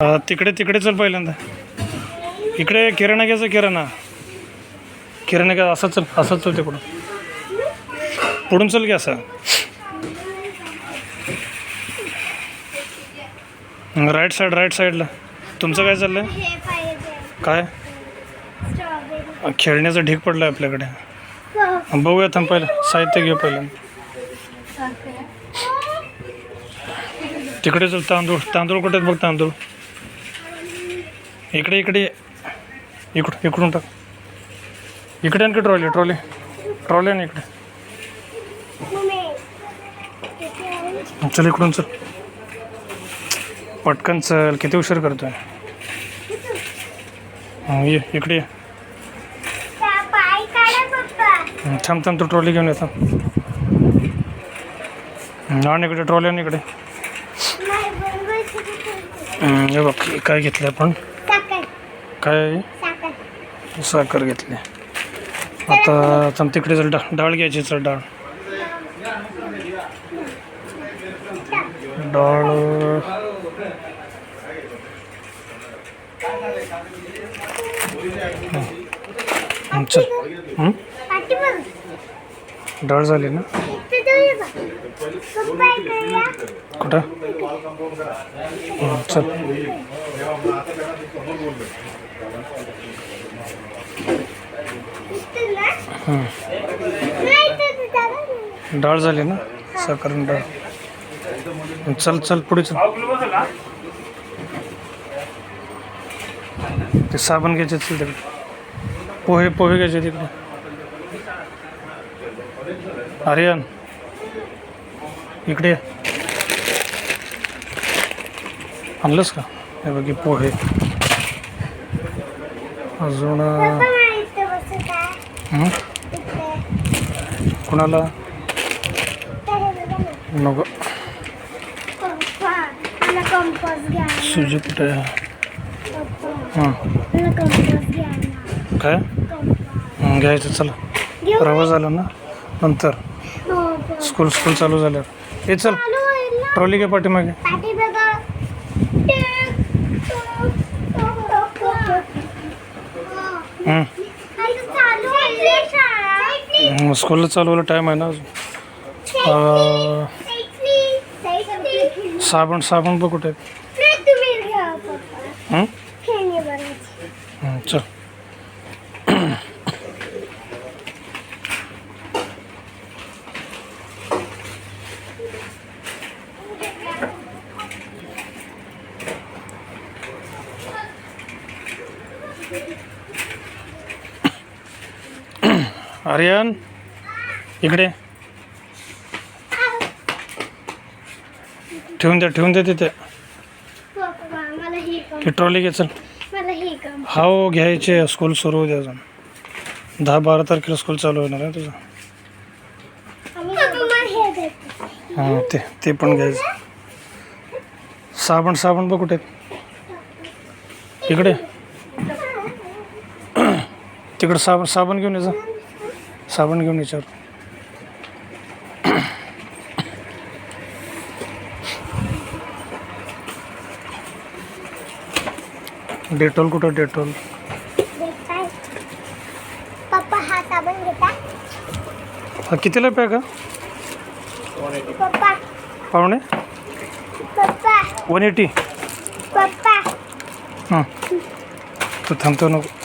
तिकडे तिकडे चल पहिल्यांदा. इकडे किराणा घ्यायचा किराणा. किराणा घ्या असं चल असं चल तिकडून. पुढून चल की असं. राईट साईड राईट साईडला. तुमचं काय चाललंय? हे पाहिजे. काय? खेळण्याचं ढीक पडलं आहे आपल्याकडे बघूया थांब पहिलं. साहित्य घेऊ पहिलं तिकडे चल तांदूळ. तांदूळ कुठे बघ तांदूळ. इकडे इकडे. इकडं इकडून टाक. इकडे आणखी ट्रॉली ट्रॉली. ट्रॉली ना इकडे. चल इकडून चल. पटकन चल. किती उशीर करतोय. ये इकडे ये. थांब थांब तू ट्रॉली घेऊन येतो आणि इकडे ट्रॉली आणि इकडे. हे बघ काय घेतलं आपण? काय? साखर. घेतली. आता थांब तिकडे चल डाळ डाळ घ्यायची चल डाळ. डाळ चल. डाळ झाली ना. कुठं? चल. डाळ झाली ना? साखर डाळ. चल चल पुढे चल. ते साबण घ्यायचे चल तिकडे. पोहे पोहे घ्यायचे तिकडे आर्यन इकडे आणलंस का? हे बघी पोहे. अजून. हं? कुणाला. नको. सुजी कुठे हां. काय घ्यायचं चला रवा झालं ना नंतर. स्कूल स्कूल चालू झाल्यावर हे चल. ट्रॉली घे पाठीमागे स्कूलला चालू व्हायला टाईम आहे ना अजून. साबण साबण बघ कुठे चल. आर्यन इकडे. ठेवून दे ठेवून दे तिथे. पप्पा, मला हे कम- ही ट्रॉली घे चल. मला हे कम. हो घ्यायचे स्कूल सुरू होते अजून. दहा बारा तारखेला स्कूल चालू होणार आहे तुझं. हे. हां ते ते पण घ्यायचं. साबण साबण बघ कुठे आहेत? इकडे. तिकडं साबण साबण घेऊन यायचं साबण घेऊन याच्यावर डेटॉल कुठं डेटॉल. पप्पा हा साबण घेता. हा कितीला पॅक पप्पा. पाहुणे पप्पा. One eighty? पप्पा. हाँ. तू थांबतो नको.